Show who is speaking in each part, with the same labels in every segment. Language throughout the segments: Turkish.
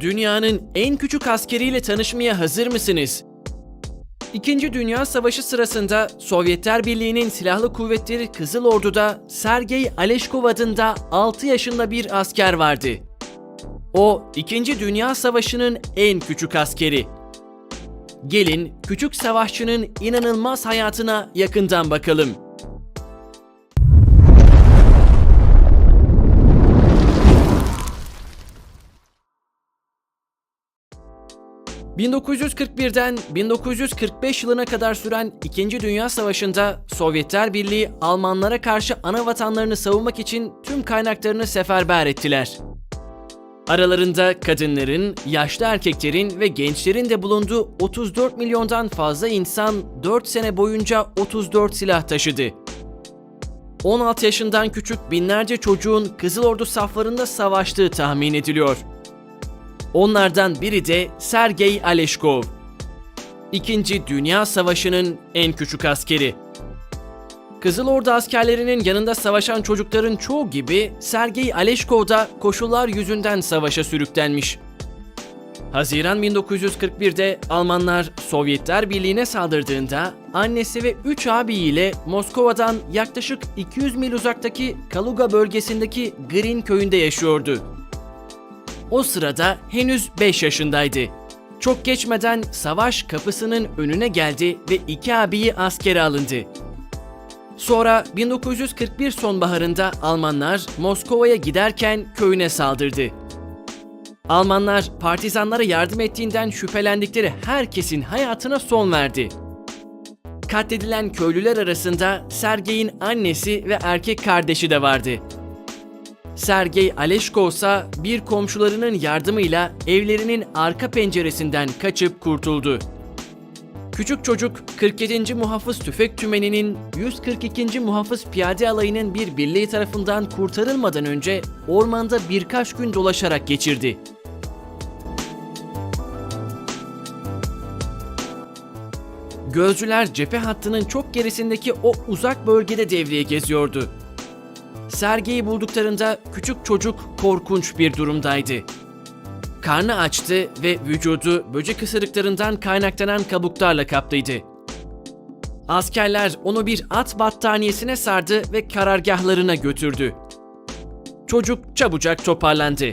Speaker 1: Dünyanın en küçük askeriyle tanışmaya hazır mısınız? İkinci Dünya Savaşı sırasında Sovyetler Birliği'nin silahlı kuvvetleri Kızıl Ordu'da Sergey Aleşkov adında 6 yaşında bir asker vardı. O, İkinci Dünya Savaşı'nın en küçük askeri. Gelin küçük savaşçının inanılmaz hayatına yakından bakalım. ...1941'den 1945 yılına kadar süren 2. Dünya Savaşı'nda Sovyetler Birliği Almanlara karşı ana vatanlarını savunmak için tüm kaynaklarını seferber ettiler. Aralarında kadınların, yaşlı erkeklerin ve gençlerin de bulunduğu 34 milyondan fazla insan 4 sene boyunca 34 silah taşıdı. 16 yaşından küçük binlerce çocuğun Kızıl Ordu saflarında savaştığı tahmin ediliyor. Onlardan biri de Sergey Aleşkov. İkinci Dünya Savaşı'nın en küçük askeri. Kızıl Ordu askerlerinin yanında savaşan çocukların çoğu gibi Sergey Aleşkov da koşullar yüzünden savaşa sürüklenmiş. Haziran 1941'de Almanlar Sovyetler Birliği'ne saldırdığında annesi ve 3 abiyle Moskova'dan yaklaşık 200 mil uzaktaki Kaluga bölgesindeki Grin köyünde yaşıyordu. O sırada henüz 5 yaşındaydı. Çok geçmeden savaş kapısının önüne geldi ve iki abiyi askere alındı. Sonra 1941 sonbaharında Almanlar Moskova'ya giderken köyüne saldırdı. Almanlar partizanlara yardım ettiğinden şüphelendikleri herkesin hayatına son verdi. Katledilen köylüler arasında Sergey'in annesi ve erkek kardeşi de vardı. Sergey Aleşko ise bir komşularının yardımıyla evlerinin arka penceresinden kaçıp kurtuldu. Küçük çocuk 47. Muhafız Tüfek Tümeni'nin 142. Muhafız Piyade Alayı'nın bir birliği tarafından kurtarılmadan önce ormanda birkaç gün dolaşarak geçirdi. Gözcüler cephe hattının çok gerisindeki o uzak bölgede devreye geziyordu. Sergey'i bulduklarında küçük çocuk korkunç bir durumdaydı. Karnı açtı ve vücudu böcek ısırıklarından kaynaklanan kabuklarla kaplıydı. Askerler onu bir at battaniyesine sardı ve karargahlarına götürdü. Çocuk çabucak toparlandı.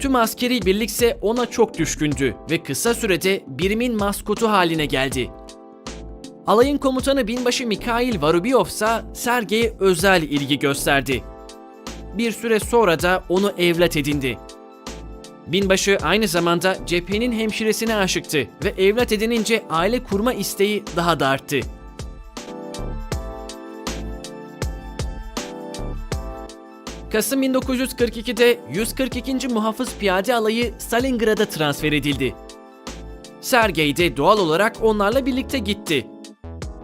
Speaker 1: Tüm askeri birlikse ona çok düşkündü ve kısa sürede birimin maskotu haline geldi. Alayın komutanı binbaşı Mikhail Varubyov ise Sergey'e özel ilgi gösterdi. Bir süre sonra da onu evlat edindi. Binbaşı aynı zamanda cephenin hemşiresine aşıktı ve evlat edinince aile kurma isteği daha da arttı. Kasım 1942'de 142. Muhafız Piyade Alayı Stalingrad'a transfer edildi. Sergey de doğal olarak onlarla birlikte gitti.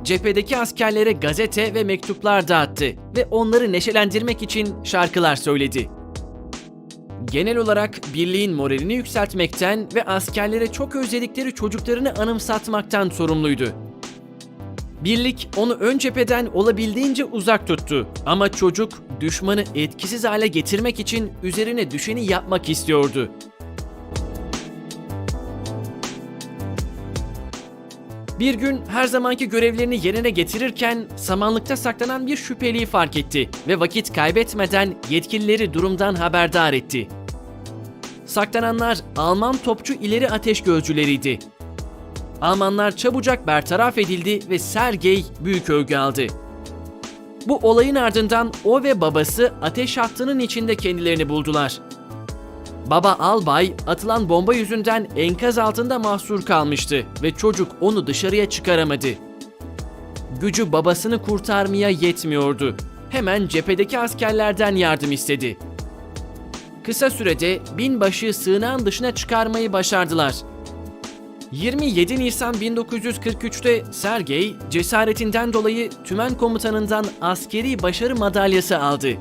Speaker 1: Cephedeki askerlere gazete ve mektuplar dağıttı ve onları neşelendirmek için şarkılar söyledi. Genel olarak birliğin moralini yükseltmekten ve askerlere çok özledikleri çocuklarını anımsatmaktan sorumluydu. Birlik onu ön cepheden olabildiğince uzak tuttu ama çocuk düşmanı etkisiz hale getirmek için üzerine düşeni yapmak istiyordu. Bir gün her zamanki görevlerini yerine getirirken samanlıkta saklanan bir şüpheliyi fark etti ve vakit kaybetmeden yetkilileri durumdan haberdar etti. Saklananlar Alman topçu ileri ateş gözcüleriydi. Almanlar çabucak bertaraf edildi ve Sergey büyük övgü aldı. Bu olayın ardından o ve babası ateş hattının içinde kendilerini buldular. Baba albay atılan bomba yüzünden enkaz altında mahsur kalmıştı ve çocuk onu dışarıya çıkaramadı. Gücü babasını kurtarmaya yetmiyordu. Hemen cephedeki askerlerden yardım istedi. Kısa sürede binbaşı sığınağın dışına çıkarmayı başardılar. 27 Nisan 1943'te Sergey cesaretinden dolayı tümen komutanından askeri başarı madalyası aldı.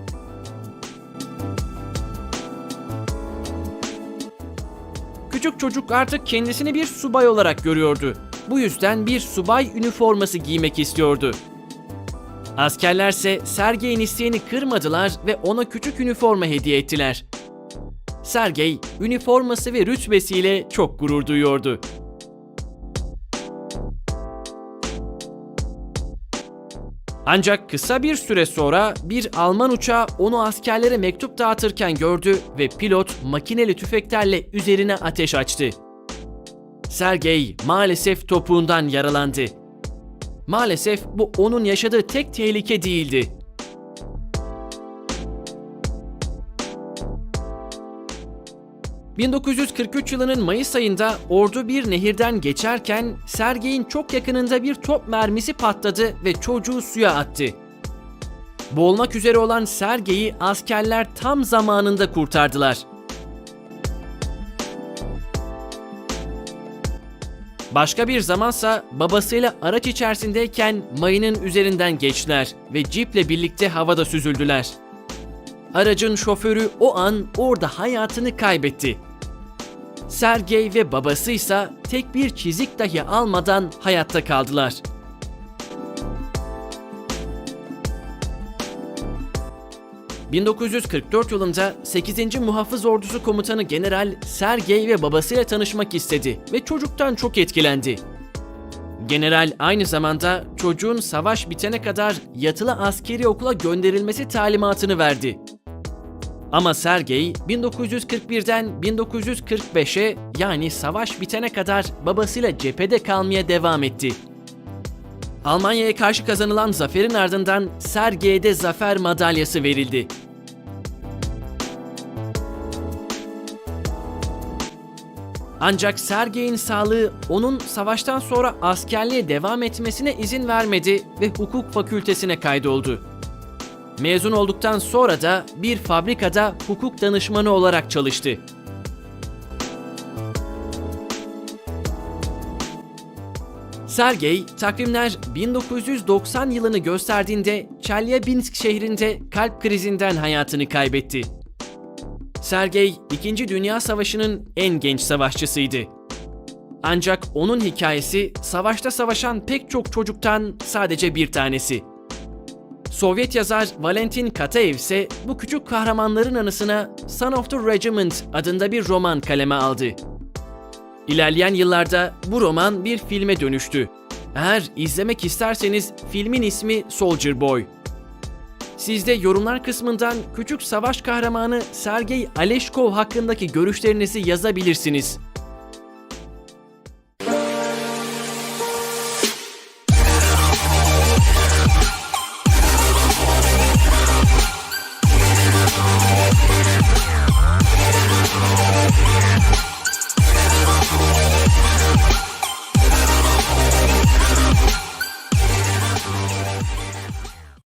Speaker 1: Küçük çocuk artık kendisini bir subay olarak görüyordu. Bu yüzden bir subay üniforması giymek istiyordu. Askerlerse Sergey'in isteğini kırmadılar ve ona küçük üniforma hediye ettiler. Sergey, üniforması ve rütbesiyle çok gurur duyuyordu. Ancak kısa bir süre sonra bir Alman uçağı onu askerlere mektup dağıtırken gördü ve pilot makineli tüfeklerle üzerine ateş açtı. Sergey maalesef topuğundan yaralandı. Maalesef bu onun yaşadığı tek tehlike değildi. ...1943 yılının Mayıs ayında ordu bir nehirden geçerken Sergey'in çok yakınında bir top mermisi patladı ve çocuğu suya attı. Boğulmak üzere olan Sergey'i askerler tam zamanında kurtardılar. Başka bir zamansa babasıyla araç içerisindeyken mayının üzerinden geçtiler ve ciple birlikte havada süzüldüler. Aracın şoförü o an orada hayatını kaybetti. Sergey ve babası ise tek bir çizik dahi almadan hayatta kaldılar. ...1944 yılında 8. Muhafız Ordusu Komutanı General Sergey ve babasıyla tanışmak istedi ve çocuktan çok etkilendi. General aynı zamanda çocuğun savaş bitene kadar yatılı askeri okula gönderilmesi talimatını verdi. Ama Sergey 1941'den 1945'e yani savaş bitene kadar babasıyla cephede kalmaya devam etti. Almanya'ya karşı kazanılan zaferin ardından Sergey'e de zafer madalyası verildi. Ancak Sergey'in sağlığı onun savaştan sonra askerliğe devam etmesine izin vermedi ve hukuk fakültesine kaydoldu. Mezun olduktan sonra da bir fabrikada hukuk danışmanı olarak çalıştı. Sergey, takvimler 1990 yılını gösterdiğinde Chelyabinsk şehrinde kalp krizinden hayatını kaybetti. Sergey, 2. Dünya Savaşı'nın en genç savaşçısıydı. Ancak onun hikayesi savaşta savaşan pek çok çocuktan sadece bir tanesi. Sovyet yazar Valentin Kataev ise bu küçük kahramanların anısına Son of the Regiment adında bir roman kaleme aldı. İlerleyen yıllarda bu roman bir filme dönüştü. Eğer izlemek isterseniz filmin ismi Soldier Boy. Siz de yorumlar kısmından küçük savaş kahramanı Sergey Aleshkov hakkındaki görüşlerinizi yazabilirsiniz.